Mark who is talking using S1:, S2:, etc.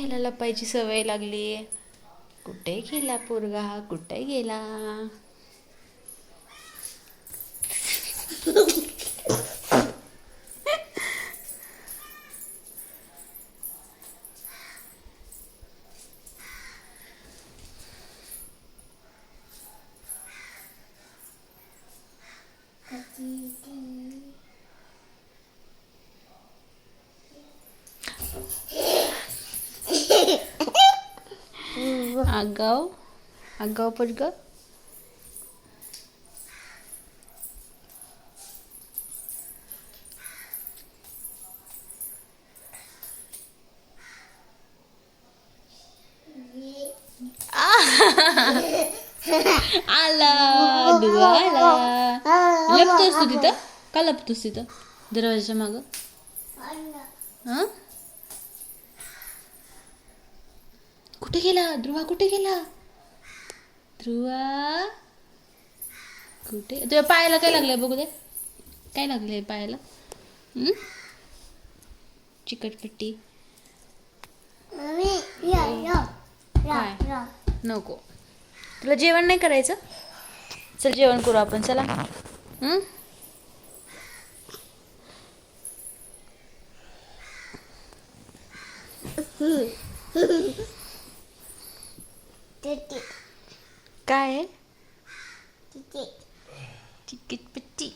S1: घ्यायला लपायची सवय लागली. कुठे गेला पोरगा? कुठे गेला? आगाव आगाव पोरग आला दुवा आला लपतोस तू तिथं का लपतोस तिथं दरवाजाच्या माग हा कुठे गेला? ध्रुवा कुठे गेला? ध्रुवा? कुठे? तुझ्या पायाला काय लागलंय बघू दे. काय लागलंय पायाला? चिकटपट्टी. काय? नको. तुला जेवण नाही करायचं? चल जेवण करू आपण चला. हं? काय? आहे चिकटपट्टी